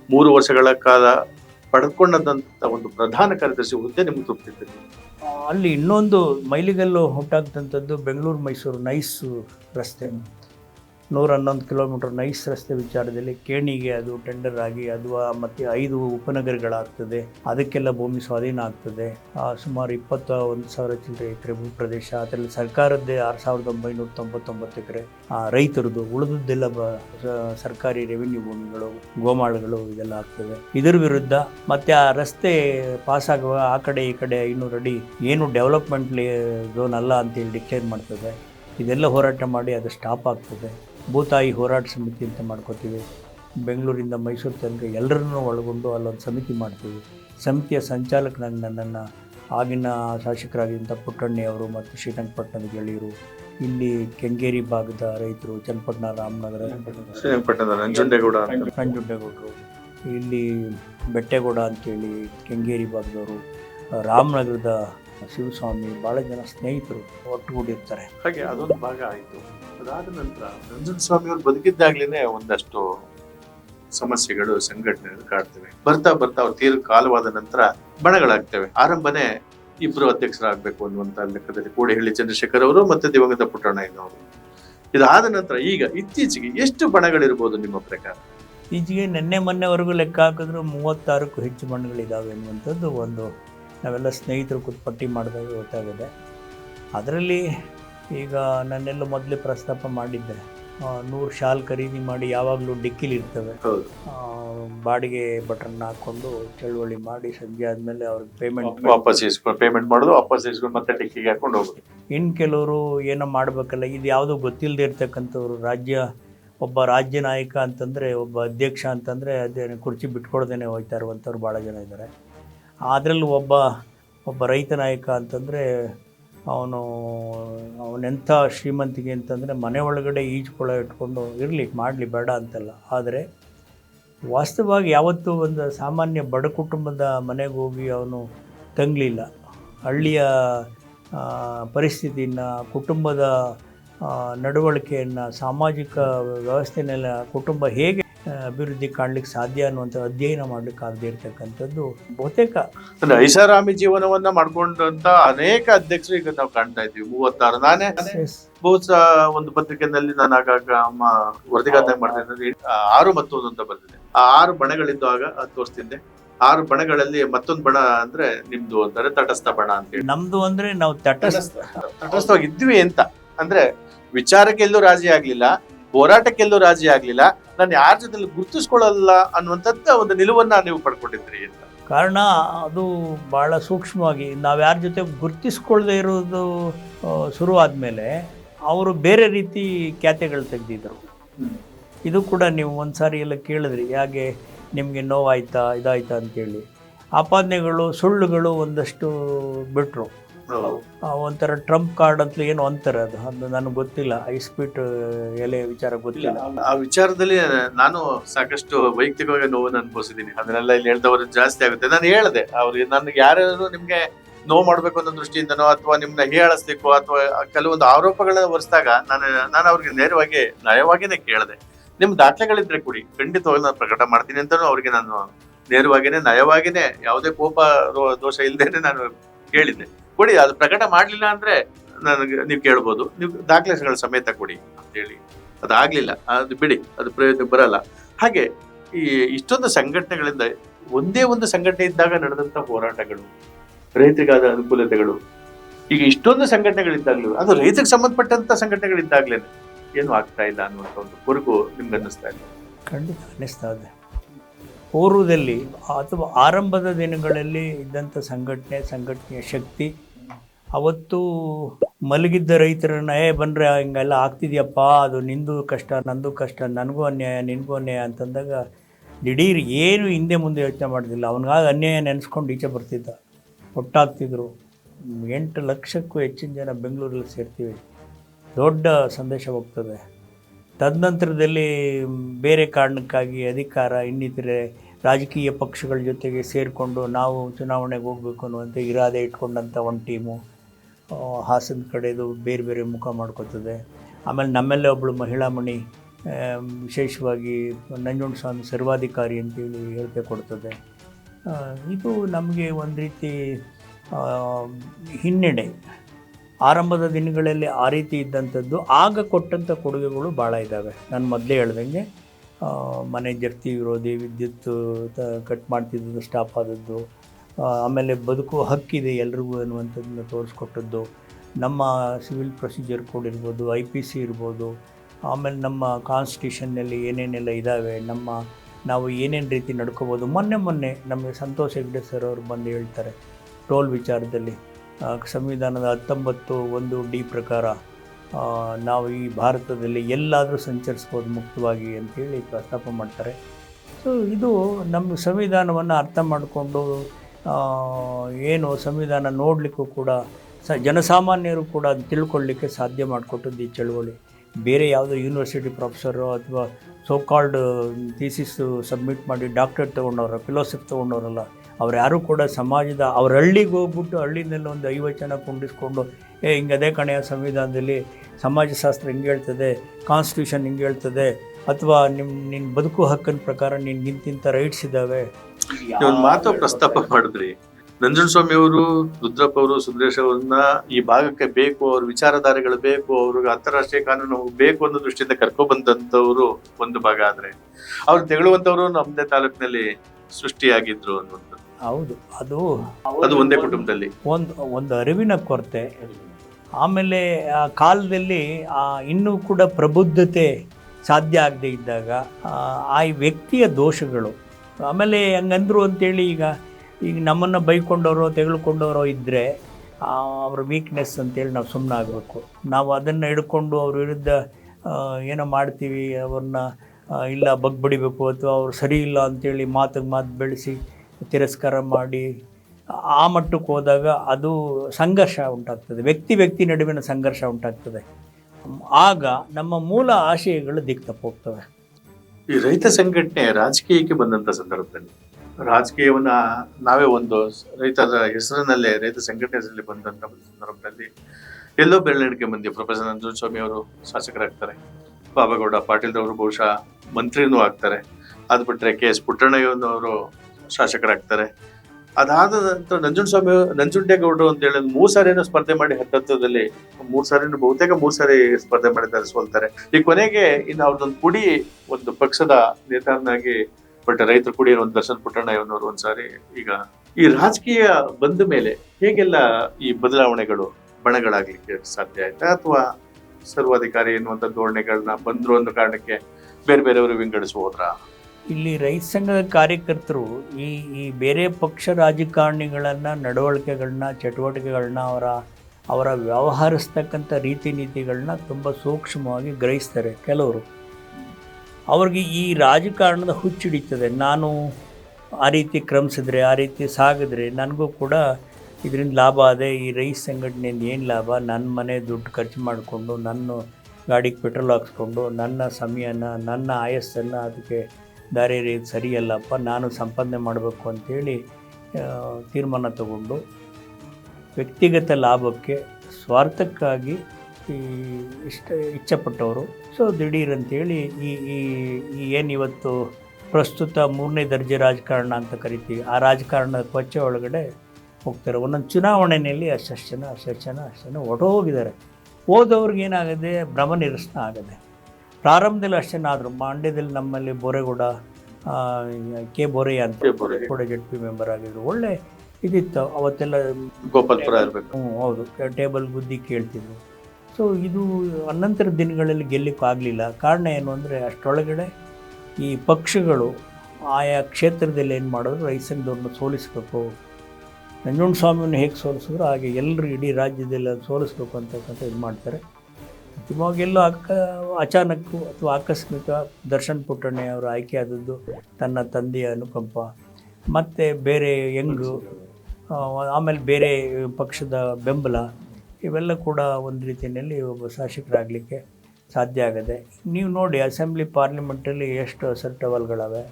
ಮೂರು ವರ್ಷಗಳ ಕಾಲ ಪಡ್ಕೊಂಡಂತ ಒಂದು ಪ್ರಧಾನ ಕಾರ್ಯದರ್ಶಿ ಹುದ್ದೆ ನಿಮ್ಗೆ ತೃಪ್ತಿ ಅಲ್ಲಿ ಇನ್ನೊಂದು ಮೈಲಿಗಲ್ಲು ಹುಟ್ಟಾಗ್ತಂಥದ್ದು ಬೆಂಗಳೂರು ಮೈಸೂರು ನೈಸ್ ರಸ್ತೆ ನೂರ ಹನ್ನೊಂದು ಕಿಲೋಮೀಟರ್ ನೈಸ್ ರಸ್ತೆ ವಿಚಾರದಲ್ಲಿ ಕೇಣಿಗೆ ಅದು ಟೆಂಡರ್ ಆಗಿ ಅದು ಮತ್ತೆ ಐದು ಉಪನಗರಗಳಾಗ್ತದೆ. ಅದಕ್ಕೆಲ್ಲ ಭೂಮಿ ಸ್ವಾಧೀನ ಆಗ್ತದೆ. ಸುಮಾರು ಇಪ್ಪತ್ತ ಒಂದು ಸಾವಿರ ಚಿಲ್ಲರೆ ಎಕರೆ ಭೂ ಪ್ರದೇಶ ಅದರಲ್ಲಿ ಸರ್ಕಾರದ್ದೇ ಆರು ಸಾವಿರದ ಒಂಬೈನೂರ ತೊಂಬತ್ತೊಂಬತ್ತು ಎಕರೆ. ರೈತರದ್ದು, ಉಳಿದದ್ದೆಲ್ಲ ಸರ್ಕಾರಿ ರೆವಿನ್ಯೂ ಭೂಮಿಗಳು, ಗೋಮಾಳುಗಳು ಇದೆಲ್ಲ ಆಗ್ತದೆ. ಇದರ ವಿರುದ್ಧ ಮತ್ತೆ ಆ ರಸ್ತೆ ಪಾಸ್ ಆಗುವ ಆ ಕಡೆ ಈ ಕಡೆ ಐನೂರು ಅಡಿ ಏನು ಡೆವಲಪ್ಮೆಂಟ್ ಝೋನ್ ಅಲ್ಲ ಅಂತೇಳಿ ಡಿಕ್ಲೇರ್ ಮಾಡ್ತದೆ. ಇದೆಲ್ಲ ಹೋರಾಟ ಮಾಡಿ ಅದು ಸ್ಟಾಪ್ ಆಗ್ತದೆ. ಭೂತಾಯಿ ಹೋರಾಟ ಸಮಿತಿ ಅಂತ ಮಾಡ್ಕೋತೀವಿ ಬೆಂಗಳೂರಿಂದ ಮೈಸೂರು ತನಕ ಎಲ್ಲರನ್ನೂ ಒಳಗೊಂಡು ಅಲ್ಲೊಂದು ಸಮಿತಿ ಮಾಡ್ತೀವಿ ಸಮಿತಿಯ ಸಂಚಾಲಕನಾಗಿ ನನ್ನನ್ನು ಆಗಿನ ಶಾಸಕರಾಗಿದ್ದಂಥ ಪುಟ್ಟಣ್ಣಿಯವರು ಮತ್ತು ಶ್ರೀರಂಗಪಟ್ಟಣದ ಗೆಳೆಯರು ಇಲ್ಲಿ ಕೆಂಗೇರಿ ಭಾಗದ ರೈತರು ಚನ್ನಪಟ್ಟಣ ರಾಮನಗರ ನಂಜುಂಡೇಗೌಡ. ನಂಜುಂಡೇಗೌಡರು ಇಲ್ಲಿ ಬೆಟ್ಟೇಗೌಡ ಅಂತೇಳಿ ಕೆಂಗೇರಿ ಭಾಗದವರು ರಾಮನಗರದ ಶಿವಸ್ವಾಮಿ ಭಾಳ ಜನ ಸ್ನೇಹಿತರು ಒಟ್ಟುಗೂಡಿರ್ತಾರೆ. ಹಾಗೆ ಅದೊಂದು ಭಾಗ ಆಯ್ತು. ಅದಾದ ನಂತರ ನಂಜನ್ ಸ್ವಾಮಿ ಅವರು ಬದುಕಿದ್ದಾಗ್ಲೇನೆ ಒಂದಷ್ಟು ಸಮಸ್ಯೆಗಳು ಸಂಘಟನೆ ಕಾಡ್ತವೆ. ಬರ್ತಾ ಬರ್ತಾ ಅವ್ರು ತೀರ್ ಕಾಲವಾದ ನಂತರ ಬಣಗಳಾಗ್ತವೆ. ಆರಂಭನೆ ಇಬ್ರು ಅಧ್ಯಕ್ಷರಾಗಬೇಕು ಅನ್ನುವಂತ ಲೆಕ್ಕದಲ್ಲಿ ಕೋಡಿಹಳ್ಳಿ ಚಂದ್ರಶೇಖರ್ ಅವರು ಮತ್ತು ದಿವಂಗತ ಅವರು ಇದಾದ ನಂತರ ಈಗ ಇತ್ತೀಚೆಗೆ ಎಷ್ಟು ಬಣಗಳಿರ್ಬೋದು ನಿಮ್ಮ ಪ್ರಕಾರ? ಈಚೆಗೆ ನಿನ್ನೆ ಮೊನ್ನೆವರೆಗೂ ಲೆಕ್ಕ ಹಾಕಿದ್ರು ಮೂವತ್ತಾರಕ್ಕೂ ಹೆಚ್ಚು ಬಣ್ಣಗಳಿದ್ದಾವೆ ಅನ್ನುವಂಥದ್ದು ಒಂದು ನಾವೆಲ್ಲ ಸ್ನೇಹಿತರು ಕೂತ್ ಪಟ್ಟಿ ಮಾಡಿದಾಗ ಗೊತ್ತಾಗಿದೆ. ಅದರಲ್ಲಿ ಈಗ ನನ್ನೆಲ್ಲ ಮೊದಲೇ ಪ್ರಸ್ತಾಪ ಮಾಡಿದ್ದೆ. ನೂರು ಶಾಲ್ ಖರೀದಿ ಮಾಡಿ ಯಾವಾಗಲೂ ಡಿಕ್ಕಿಲಿ ಇರ್ತವೆ. ಹೌದು. ಬಾಡಿಗೆ ಬಟನ್ ಹಾಕ್ಕೊಂಡು ಚಳುವಳಿ ಮಾಡಿ ಸಂಜೆ ಆದಮೇಲೆ ಅವ್ರಿಗೆ ಪೇಮೆಂಟ್ ವಾಪಸ್ ಪೇಮೆಂಟ್ ಮಾಡೋದು ವಾಪಸ್ ಇಸ್ಕೊಂಡು ಮತ್ತೆ ಡಿಕ್ಕಿಗೆ ಹಾಕೊಂಡು ಹೋಗೋದು. ಇನ್ನು ಕೆಲವರು ಏನೋ ಮಾಡಬೇಕಲ್ಲ ಇದು ಯಾವುದೂ ಗೊತ್ತಿಲ್ಲದೆ ಇರ್ತಕ್ಕಂಥವ್ರು ರಾಜ್ಯ ಒಬ್ಬ ರಾಜ್ಯ ನಾಯಕ ಅಂತಂದರೆ ಒಬ್ಬ ಅಧ್ಯಕ್ಷ ಅಂತಂದರೆ ಅದೇ ಕುರ್ಚಿ ಬಿಟ್ಕೊಡ್ದೇನೆ ಹೋಗ್ತಾ ಇರುವಂಥವ್ರು ಭಾಳ ಜನ ಇದ್ದಾರೆ. ಅದರಲ್ಲೂ ಒಬ್ಬ ಒಬ್ಬ ರೈತ ನಾಯಕ ಅಂತಂದರೆ ಅವನು ಅವನೆಂಥ ಶ್ರೀಮಂತಿಗೆ ಅಂತಂದರೆ ಮನೆ ಒಳಗಡೆ ಈಜುಕೊಳ ಇಟ್ಕೊಂಡು ಇರಲಿ, ಮಾಡಲಿ, ಬೇಡ ಅಂತಲ್ಲ. ಆದರೆ ವಾಸ್ತವವಾಗಿ ಯಾವತ್ತೂ ಒಂದು ಸಾಮಾನ್ಯ ಬಡ ಕುಟುಂಬದ ಮನೆಗೆ ಹೋಗಿ ಅವನು ತಂಗಲಿಲ್ಲ. ಹಳ್ಳಿಯ ಪರಿಸ್ಥಿತಿನ ಕುಟುಂಬದ ನಡವಳಿಕೆಯನ್ನು, ಸಾಮಾಜಿಕ ವ್ಯವಸ್ಥೆನೆಲ್ಲ ಕುಟುಂಬ ಹೇಗೆ ಅಭಿವೃದ್ಧಿ ಕಾಣಲಿಕ್ಕೆ ಸಾಧ್ಯ ಅನ್ನುವಂಥ ಅಧ್ಯಯನ ಮಾಡಲಿಕ್ಕಾಗದೇ ಇರತಕ್ಕಂಥದ್ದು ಬಹುತೇಕ ಅಂದ್ರೆ ಐಷಾರಾಮಿ ಜೀವನವನ್ನ ಮಾಡ್ಕೊಂಡಂತ ಅನೇಕ ಅಧ್ಯಕ್ಷರು ಈಗ ನಾವು ಕಾಣ್ತಾ ಇದ್ದೀವಿ. ಮೂವತ್ತಾರು. ನಾನೇ ಬಹುಶಃ ಒಂದು ಪತ್ರಿಕೆನಲ್ಲಿ ನಾನು ಆಗಾಗ ಅಮ್ಮ ವರದಿಗಾರನಾಗ ಮಾಡ್ತಾ ಆರು ಮತ್ತೊಂದು ಅಂತ ಬರ್ತಿದೆ ಆ ಆರು ಬಣಗಳಿದ್ದಾಗ ಅದು ತೋರಿಸ್ತಿದ್ದೆ. ಆರು ಬಣಗಳಲ್ಲಿ ಮತ್ತೊಂದು ಬಣ ಅಂದ್ರೆ ನಿಮ್ದು ಅಂತಾರೆ ತಟಸ್ಥ ಬಣ ಅಂತ ಹೇಳಿ. ನಮ್ದು ಅಂದ್ರೆ ನಾವು ತಟಸ್ಥ ತಟಸ್ಥವಾಗಿ ಇದ್ವಿ ಅಂತ. ಅಂದ್ರೆ ವಿಚಾರಕ್ಕೆಲ್ಲೂ ರಾಜಿ ಆಗ್ಲಿಲ್ಲ ಹೋರಾಟಕ್ಕೆಲ್ಲೂ ರಾಜಿ ಆಗ್ಲಿಲ್ಲ. ನಾನು ಯಾರ ಜೊತೆಲಿ ಗುರುತಿಸ್ಕೊಳ್ಳಲ್ಲ ಅನ್ನುವಂಥದ್ದು ಒಂದು ನಿಲುವನ್ನ ನೀವು ಪಡ್ಕೊಂಡಿದ್ರಿ ಅಂತ. ಕಾರಣ ಅದು ಭಾಳ ಸೂಕ್ಷ್ಮವಾಗಿ ನಾವು ಯಾರ ಜೊತೆ ಗುರುತಿಸ್ಕೊಳ್ಳದೆ ಇರೋದು ಶುರುವಾದ ಶುರು ಆದಮೇಲೆ ಅವರು ಬೇರೆ ರೀತಿ ಖ್ಯಾತೆಗಳು ತೆಗೆದಿದ್ದರು ಇದು ಕೂಡ ನೀವು ಒಂದ್ಸಾರಿ ಎಲ್ಲ ಕೇಳಿದ್ರಿ ಹೇಗೆ ನಿಮಗೆ ನೋವಾಯ್ತಾ ಇದಾಯ್ತಾ ಅಂತೇಳಿ. ಆಪಾದನೆಗಳು ಸುಳ್ಳುಗಳು ಒಂದಷ್ಟು ಬಿಟ್ಟರು ಒಂಥರ ಟ್ರಂಪ್ ಕಾರ್ಡ್ ಅಂತ ಏನು ಅಂತಾರೆ ಅದು. ಅದು ನನಗೆ ಗೊತ್ತಿಲ್ಲ. ಐಸ್ಪೀಟ್ ಎಲೆ ವಿಚಾರ ಗೊತ್ತಿಲ್ಲ. ಆ ವಿಚಾರದಲ್ಲಿ ನಾನು ಸಾಕಷ್ಟು ವೈಯಕ್ತಿಕವಾಗಿ ನೋವನ್ನು ಅನುಭವಿಸಿದ್ದೀನಿ. ಅದನ್ನೆಲ್ಲ ಇಲ್ಲಿ ಹೇಳ್ದವರು ಜಾಸ್ತಿ ಆಗುತ್ತೆ. ನಾನು ಹೇಳಿದೆ ಅವ್ರಿಗೆ ನನಗೆ ಯಾರ್ಯಾರು ನಿಮಗೆ ನೋವು ಮಾಡಬೇಕು ಅನ್ನೋ ದೃಷ್ಟಿಯಿಂದನೋ ಅಥವಾ ನಿಮ್ಮನ್ನ ಹೀಯಾಳಿಸ್ಲಿಕ್ಕೋ ಅಥವಾ ಕೆಲವೊಂದು ಆರೋಪಗಳನ್ನ ಹೊರಿಸಿದಾಗ ನಾನು ನಾನು ಅವ್ರಿಗೆ ನೇರವಾಗಿ ನಯವಾಗಿನೇ ಕೇಳಿದೆ. ನಿಮ್ಮ ದಾಖಲೆಗಳಿದ್ರೆ ಕೊಡಿ. ಖಂಡಿತವಾಗಿ ನಾನು ಪ್ರಕಟ ಮಾಡ್ತೀನಿ ಅಂತಲೂ ಅವ್ರಿಗೆ ನಾನು ನೇರವಾಗಿನೇ ನಯವಾಗಿನೇ ಯಾವುದೇ ಕೋಪ ದೋಷ ಇಲ್ಲದೇನೆ ನಾನು ಕೇಳಿದ್ದೆ. ಕೊಡಿ, ಅದು ಪ್ರಕಟ ಮಾಡಲಿಲ್ಲ ಅಂದ್ರೆ ನನಗೆ ನೀವು ಕೇಳ್ಬೋದು. ನೀವು ದಾಖಲೆಗಳ ಸಮೇತ ಕೊಡಿ ಅಂತೇಳಿ ಅದಾಗಲಿಲ್ಲ ಅದು ಬಿಡಿ, ಅದು ಪ್ರಯೋಜನ ಬರಲ್ಲ. ಹಾಗೆ ಈ ಇಷ್ಟೊಂದು ಸಂಘಟನೆಗಳಿಂದ ಒಂದೇ ಒಂದು ಸಂಘಟನೆ ಇದ್ದಾಗ ನಡೆದಂತ ಹೋರಾಟಗಳು, ರೈತರಿಗಾದ ಅನುಕೂಲತೆಗಳು, ಈಗ ಇಷ್ಟೊಂದು ಸಂಘಟನೆಗಳಿದ್ದಾಗ್ಲೂ, ಅದು ರೈತರಿಗೆ ಸಂಬಂಧಪಟ್ಟಂತ ಸಂಘಟನೆಗಳಿದ್ದಾಗ್ಲೇನೆ ಏನು ಆಗ್ತಾ ಇಲ್ಲ ಅನ್ನುವಂಥ ಒಂದು ಕೊರಗು ನಿಮ್ಗೆ ಅನ್ನಿಸ್ತಾ ಇಲ್ಲ ಖಂಡಿತ ಅನ್ನಿಸ್ತಾ ಇದೆ. ಪೂರ್ವದಲ್ಲಿ ಅಥವಾ ಆರಂಭದ ದಿನಗಳಲ್ಲಿ ಇದ್ದಂಥ ಸಂಘಟನೆ, ಸಂಘಟನೆಯ ಶಕ್ತಿ ಅವತ್ತು ಮಲಗಿದ್ದ ರೈತರನ್ನ, ಏ, ಬಂದ್ರೆ ಹಿಂಗೆಲ್ಲ ಆಗ್ತಿದ್ಯಪ್ಪ, ಅದು ನಿಂದು ಕಷ್ಟ, ನಂದು ಕಷ್ಟ, ನನಗೂ ಅನ್ಯಾಯ, ನಿನಗೂ ಅನ್ಯಾಯ ಅಂತಂದಾಗ, ದಿಢೀರ್ ಏನು ಹಿಂದೆ ಮುಂದೆ ಯೋಚನೆ ಮಾಡೋದಿಲ್ಲ, ಅವನಿಗಾಗ ಅನ್ಯಾಯ ನೆನೆಸ್ಕೊಂಡು ಈಚೆ ಬರ್ತಿದ್ದ ಒಟ್ಟಾಗ್ತಿದ್ರು ಎಂಟು ಲಕ್ಷಕ್ಕೂ ಹೆಚ್ಚಿನ ಜನ ಬೆಂಗಳೂರಲ್ಲಿ ಸೇರ್ತೀವಿ, ದೊಡ್ಡ ಸಂದೇಶ ಹೋಗ್ತದೆ. ತದನಂತರದಲ್ಲಿ ಬೇರೆ ಕಾರಣಕ್ಕಾಗಿ ಅಧಿಕಾರ, ಇನ್ನಿತರೆ ರಾಜಕೀಯ ಪಕ್ಷಗಳ ಜೊತೆಗೆ ಸೇರಿಕೊಂಡು ನಾವು ಚುನಾವಣೆಗೆ ಹೋಗಬೇಕು ಅನ್ನುವಂಥ ಇರಾದೆ ಇಟ್ಕೊಂಡಂಥ ಒಂದು ಟೀಮು ಹಾಸನ ಕಡೆದು ಬೇರೆ ಬೇರೆ ಮುಖ ಮಾಡ್ಕೋತದೆ. ಆಮೇಲೆ ನಮ್ಮಲ್ಲೇ ಒಬ್ಬಳು ಮಹಿಳಾ ಮಣಿ ವಿಶೇಷವಾಗಿ ನಂಜುಂಡ ಸ್ವಾಮಿ ಸರ್ವಾಧಿಕಾರಿ ಅಂತೇಳಿ ಹೇಳಿಕೆ ಕೊಡ್ತದೆ. ಇದು ನಮಗೆ ಒಂದು ರೀತಿ ಹಿನ್ನಡೆ, ಆರಂಭದ ದಿನಗಳಲ್ಲಿ ಆ ರೀತಿ ಇದ್ದಂಥದ್ದು. ಆಗ ಕೊಟ್ಟಂಥ ಕೊಡುಗೆಗಳು ಭಾಳ ಇದ್ದಾವೆ ನಾನು ಮೊದಲೇ ಹೇಳ್ದಂಗೆ ಮನೆ ಜರ್ತಿ ವಿರೋಧಿ, ವಿದ್ಯುತ್ ಕಟ್ ಮಾಡ್ತಿದ್ದದ್ದು, ಸ್ಟಾಪ್ ಆದದ್ದು ಆಮೇಲೆ ಬದುಕುವ ಹಕ್ಕಿದೆ ಎಲ್ರಿಗೂ ಅನ್ನುವಂಥದ್ದನ್ನ ತೋರಿಸ್ಕೊಟ್ಟದ್ದು. ನಮ್ಮ ಸಿವಿಲ್ ಪ್ರೊಸೀಜರ್ ಕೋಡ್ ಇರ್ಬೋದು, ಐ ಪಿ ಸಿ ಇರ್ಬೋದು, ಆಮೇಲೆ ನಮ್ಮ ಕಾನ್ಸ್ಟಿಟ್ಯೂಷನ್ನಲ್ಲಿ ಏನೇನೆಲ್ಲ ಇದ್ದಾವೆ ನಮ್ಮ ನಾವು ಏನೇನು ರೀತಿ ನಡ್ಕೋಬೋದು. ಮೊನ್ನೆ ಮೊನ್ನೆ ನಮಗೆ ಸಂತೋಷ್ ಹೆಗ್ಡೆ ಸರ್ ಅವರು ಬಂದು ಹೇಳ್ತಾರೆ, ಟೋಲ್ ವಿಚಾರದಲ್ಲಿ ಸಂವಿಧಾನದ ಹತ್ತೊಂಬತ್ತು ಒಂದು ಡಿ ಪ್ರಕಾರ ನಾವು ಈ ಭಾರತದಲ್ಲಿ ಎಲ್ಲಾದರೂ ಸಂಚರಿಸ್ಬೋದು ಮುಕ್ತವಾಗಿ ಅಂತೇಳಿ ಪ್ರಸ್ತಾಪ ಮಾಡ್ತಾರೆ. ಸೊ ಇದು ನಮ್ಮ ಸಂವಿಧಾನವನ್ನು ಅರ್ಥ ಮಾಡಿಕೊಂಡು ಏನು ಸಂವಿಧಾನ ನೋಡಲಿಕ್ಕೂ ಕೂಡ ಸ, ಜನಸಾಮಾನ್ಯರು ಕೂಡ ತಿಳ್ಕೊಳ್ಳಿಕ್ಕೆ ಸಾಧ್ಯ ಮಾಡಿಕೊಟ್ಟದ್ದು ಈ ಚಳುವಳಿ. ಬೇರೆ ಯಾವುದೋ ಯೂನಿವರ್ಸಿಟಿ ಪ್ರೊಫೆಸರು ಅಥವಾ ಸೋಕಾಲ್ಡ್ ಥೀಸಿಸ್ ಸಬ್ಮಿಟ್ ಮಾಡಿ ಡಾಕ್ಟರ್ ತೊಗೊಂಡವ್ರ ಫಿಲಾಸಫಿ ತೊಗೊಂಡವ್ರಲ್ಲ, ಅವ್ರು ಯಾರೂ ಕೂಡ ಸಮಾಜದ, ಅವ್ರ ಹಳ್ಳಿಗೆ ಹೋಗ್ಬಿಟ್ಟು ಹಳ್ಳಿನಲ್ಲಿ ಒಂದು ಐವತ್ತು ಜನ ಕುಂಡಿಸ್ಕೊಂಡು, ಏ, ಹಿಂಗೆ ಅದೇ ಕಣೆಯ ಸಂವಿಧಾನದಲ್ಲಿ, ಸಮಾಜಶಾಸ್ತ್ರ ಹಿಂಗೆ ಹೇಳ್ತದೆ ಕಾನ್ಸ್ಟಿಟ್ಯೂಷನ್ ಹಿಂಗೆ ಹೇಳ್ತದೆ, ಅಥವಾ ನಿಮ್ಮ ನಿನ್ನ ಬದುಕು ಹಕ್ಕಿನ ಪ್ರಕಾರ ನಿನ್ಗೆ ಇಂತಿಂಥ ರೈಟ್ಸ್ ಇದ್ದಾವೆ ಒಂದು ಮಾತು ಪ್ರಸ್ತಾಪ ಮಾಡಿದ್ರಿ. ನಂಜನಸ್ವಾಮಿ ಅವರು ರುದ್ರಪ್ಪ ಅವರು ಸುಂದರೇಶ್ ಅವ್ರನ್ನ ಈ ಭಾಗಕ್ಕೆ ಬೇಕು ಅವ್ರ ವಿಚಾರಧಾರೆಗಳು ಬೇಕು ಅವ್ರಿಗೆ ಅಂತಾರಾಷ್ಟ್ರೀಯ ಕಾನೂನು ಬೇಕು ಅನ್ನೋ ದೃಷ್ಟಿಯಿಂದ ಕರ್ಕೊಬಂದಂಥವ್ರು ಒಂದು ಭಾಗ ಆದ್ರೆ. ಅವ್ರು ತೆಗಳುವಂತವ್ರು ನಮ್ಮದೇ ತಾಲೂಕಿನಲ್ಲಿ ಸೃಷ್ಟಿಯಾಗಿದ್ರು ಅನ್ನೋದು ಹೌದು ಅದು ಅದು ಒಂದೇ ಕುಟುಂಬದಲ್ಲಿ. ಒಂದು ಒಂದು ಅರಿವಿನ ಕೊರತೆ. ಆಮೇಲೆ ಆ ಕಾಲದಲ್ಲಿ ಆ ಇನ್ನೂ ಕೂಡ ಪ್ರಬುದ್ಧತೆ ಸಾಧ್ಯ ಆಗದೆ ಇದ್ದಾಗ ಆ ವ್ಯಕ್ತಿಯ ದೋಷಗಳು ಆಮೇಲೆ ಹಂಗಂದ್ರು ಅಂತೇಳಿ ಈಗ ಈಗ ನಮ್ಮನ್ನು ಬೈಕೊಂಡವರೋ, ತೆಗೆದುಕೊಂಡವರೋ ಇದ್ದರೆ ಅವ್ರ ವೀಕ್ನೆಸ್ ಅಂತೇಳಿ ನಾವು ಸುಮ್ಮನೆ ಆಗಬೇಕು ನಾವು ಅದನ್ನು ಹಿಡ್ಕೊಂಡು ಅವ್ರ ವಿರುದ್ಧ ಏನೋ ಮಾಡ್ತೀವಿ, ಅವ್ರನ್ನ ಇಲ್ಲ ಬಗ್ಬಡಿಬೇಕು ಅಥವಾ ಅವ್ರು ಸರಿ ಇಲ್ಲ ಅಂತೇಳಿ ಮಾತಿಗೆ ಮಾತು ಬೆಳೆಸಿ ತಿರಸ್ಕಾರ ಮಾಡಿ, ಆ ಮಟ್ಟಕ್ಕೆ ಹೋದಾಗ ಅದು ಸಂಘರ್ಷ ಉಂಟಾಗ್ತದೆ. ವ್ಯಕ್ತಿ ವ್ಯಕ್ತಿ ನಡುವಿನ ಸಂಘರ್ಷ ಉಂಟಾಗ್ತದೆ. ಆಗ ನಮ್ಮ ಮೂಲ ಆಶಯಗಳು ದಿಕ್ಕು ತಪ್ಪೋಗ್ತವೆ ಈ ರೈತ ಸಂಘಟನೆ ರಾಜಕೀಯಕ್ಕೆ ಬಂದಂತ ಸಂದರ್ಭದಲ್ಲಿ ರಾಜಕೀಯವನ್ನ ನಾವೇ ಒಂದು ರೈತರ ಹೆಸರಿನಲ್ಲೇ, ರೈತ ಸಂಘಟನೆ ಹೆಸರಲ್ಲಿ ಬಂದಂತ ಸಂದರ್ಭದಲ್ಲಿ ಎಲ್ಲೋ ಬೆರಳಿಕೆ ಬಂದಿ ಪ್ರೊಫೆಸರ್ ನಂಜುಸ್ವಾಮಿ ಅವರು ಶಾಸಕರಾಗ್ತಾರೆ, ಬಾಬಾಗೌಡ ಪಾಟೀಲ್ ಅವರು ಬಹುಶಃ ಮಂತ್ರಿನೂ ಆಗ್ತಾರೆ. ಅದ್ ಬಿಟ್ರೆ ಕೆ ಎಸ್ ಪುಟ್ಟಣ್ಣಯ್ಯನವರು ಶಾಸಕರಾಗ್ತಾರೆ. ಅದಾದ ನಂತರ ನಂಜುಂಡಸ್ವಾಮಿ ನಂಜುಂಡೇಗೌಡರು ಅಂತ ಹೇಳಿ ಮೂರ್ ಸಾರಿನೂ ಸ್ಪರ್ಧೆ ಮಾಡಿ ಹತ್ತತ್ವದಲ್ಲಿ ಮೂರ್ ಸಾರಿನೂ ಬಹುತೇಕ ಮೂರ್ ಸಾರಿ ಸ್ಪರ್ಧೆ ಮಾಡಿದ್ದಾರೆ ಸೋಲ್ತಾರೆ ಈ ಕೊನೆಗೆ ಇನ್ನು ಅವ್ರದೊಂದು ಕುಡಿ ಒಂದು ಪಕ್ಷದ ನೇತಾರನಾಗಿ ಬಟ್ ರೈತರ ಕುಡಿ ಒಂದು ದರ್ಶನ್ ಪುಟ್ಟಣ್ಣಯ್ಯನವರು ಒಂದ್ಸಾರಿ ಈಗ ಈ ರಾಜಕೀಯ ಬಂದ ಮೇಲೆ ಹೇಗೆಲ್ಲ ಈ ಬದಲಾವಣೆಗಳು ಬಣಗಳಾಗ್ಲಿಕ್ಕೆ ಸಾಧ್ಯ ಆಯ್ತಾ? ಅಥವಾ ಸರ್ವಾಧಿಕಾರಿ ಎನ್ನುವಂತ ಧೋರಣೆಗಳನ್ನ ಬಂದ್ರು ಅನ್ನೋ ಕಾರಣಕ್ಕೆ ಬೇರೆ ಬೇರೆಯವರು ವಿಂಗಡಿಸಿ ಹೋದ್ರ? ಇಲ್ಲಿ ರೈತ ಸಂಘದ ಕಾರ್ಯಕರ್ತರು ಈ ಈ ಬೇರೆ ಪಕ್ಷ ರಾಜಕಾರಣಿಗಳನ್ನು, ನಡವಳಿಕೆಗಳನ್ನ, ಚಟುವಟಿಕೆಗಳನ್ನ ಅವರ ಅವರ ವ್ಯವಹರಿಸ್ತಕ್ಕಂಥ ರೀತಿ ನೀತಿಗಳನ್ನ ತುಂಬ ಸೂಕ್ಷ್ಮವಾಗಿ ಗ್ರಹಿಸ್ತಾರೆ ಕೆಲವರು. ಅವ್ರಿಗೆ ಈ ರಾಜಕಾರಣದ ಹುಚ್ಚಿಡಿತದೆ. ನಾನು ಆ ರೀತಿ ಕ್ರಮಿಸಿದ್ರೆ, ಆ ರೀತಿ ಸಾಗಿದ್ರೆ ನನಗೂ ಕೂಡ ಇದರಿಂದ ಲಾಭ ಅದೇ. ಈ ರೈತ ಸಂಘಟನೆಯಿಂದ ಏನು ಲಾಭ? ನನ್ನ ಮನೆ ದುಡ್ಡು ಖರ್ಚು ಮಾಡಿಕೊಂಡು, ನನ್ನ ಗಾಡಿಗೆ ಪೆಟ್ರೋಲ್ ಹಾಕ್ಸ್ಕೊಂಡು, ನನ್ನ ಸಮಯನ, ನನ್ನ ಆಯಸ್ಸನ್ನು ಅದಕ್ಕೆ ದಾರಿ ಇದು ಸರಿಯಲ್ಲಪ್ಪ, ನಾನು ಸಂಪಾದನೆ ಮಾಡಬೇಕು ಅಂಥೇಳಿ ತೀರ್ಮಾನ ತಗೊಂಡು ವ್ಯಕ್ತಿಗತ ಲಾಭಕ್ಕೆ ಸ್ವಾರ್ಥಕ್ಕಾಗಿ ಈ ಇಷ್ಟ, ಇಚ್ಛಪಟ್ಟವರು, ಸೊ ದಿಢೀರ್ ಅಂತೇಳಿ ಈ ಈ ಈ ಏನು ಇವತ್ತು ಪ್ರಸ್ತುತ ಮೂರನೇ ದರ್ಜೆ ರಾಜಕಾರಣ ಅಂತ ಕರಿತೀವಿ, ಆ ರಾಜಕಾರಣದ ಕೊಚ್ಚೆ ಒಳಗಡೆ ಹೋಗ್ತಾರೆ. ಒಂದೊಂದು ಚುನಾವಣೆಯಲ್ಲಿ ಅಷ್ಟು ಜನ ಅಷ್ಟಷ್ಟು ಜನ, ಅಷ್ಟು ಜನ ಹೊಟ್ಟು ಹೋಗಿದ್ದಾರೆ ಹೋದವ್ರಿಗೇನಾಗದೆ ಭ್ರಮ ನಿರಸನ ಆಗದೆ. ಪ್ರಾರಂಭದಲ್ಲಿ ಅಷ್ಟೇನಾದರೂ ಮಾಂಡ್ಯದಲ್ಲಿ ಮಂಡ್ಯದಲ್ಲಿ ನಮ್ಮಲ್ಲಿ ಬೋರೆಗೌಡ ಕೆ ಬೋರಯ್ಯ ಅಂತ. ಕೂಡ ಜೆಡ್ ಪಿ ಮೆಂಬರ್ ಆಗಿದ್ರು. ಒಳ್ಳೆ ಇದಿತ್ತು ಅವತ್ತೆಲ್ಲ. ಗೋಪಾಲ್ಪುರ ಇರ್ಬೇಕು. ಹ್ಞೂ ಹೌದು ಟೇಬಲ್ ಬುದ್ಧಿ ಕೇಳ್ತಿದ್ರು. ಸೊ ಇದು ಅನಂತರ ದಿನಗಳಲ್ಲಿ ಗೆಲ್ಲಕ್ಕೆ ಆಗಲಿಲ್ಲ. ಕಾರಣ ಏನು ಅಂದರೆ ಅಷ್ಟರೊಳಗಡೆ ಈ ಪಕ್ಷಗಳು ಆಯಾ ಕ್ಷೇತ್ರದಲ್ಲಿ ಏನು ಮಾಡೋದು ಸೋಲಿಸ್ಬೇಕು ಸೋಲಿಸಬೇಕು. ನಂಜುಂಡ ಸ್ವಾಮಿಯನ್ನು ಹೇಗೆ ಸೋಲಿಸಿದ್ರು ಹಾಗೆ ಎಲ್ಲರೂ ಇಡೀ ರಾಜ್ಯದಲ್ಲಿ ಅದು ಸೋಲಿಸ್ಬೇಕು ಅಂತಕ್ಕಂಥ ಇದು ಮಾಡ್ತಾರೆ. ಅಂತಿಮವಾಗಿ ಎಲ್ಲೋ ಅಕ್ಕ, ಅಚಾನಕ್ಕು ಅಥವಾ ಆಕಸ್ಮಿಕ ದರ್ಶನ್ ಪುಟ್ಟಣ್ಣೆ ಅವರು ಆಯ್ಕೆ ಆದದ್ದು ತನ್ನ ತಂದೆಯ ಅನುಕಂಪ. ಮತ್ತು ಬೇರೆ ಯಂಗು ಆಮೇಲೆ ಬೇರೆ ಪಕ್ಷದ ಬೆಂಬಲ, ಇವೆಲ್ಲ ಕೂಡ ಒಂದು ರೀತಿಯಲ್ಲಿ ಒಬ್ಬ ಶಾಸಕರಾಗಲಿಕ್ಕೆ ಸಾಧ್ಯ ಆಗದೆ. ನೀವು ನೋಡಿ ಅಸೆಂಬ್ಲಿ ಪಾರ್ಲಿಮೆಂಟಲ್ಲಿ ಎಷ್ಟು ಸರ್ಟವಲ್ಗಳವೆ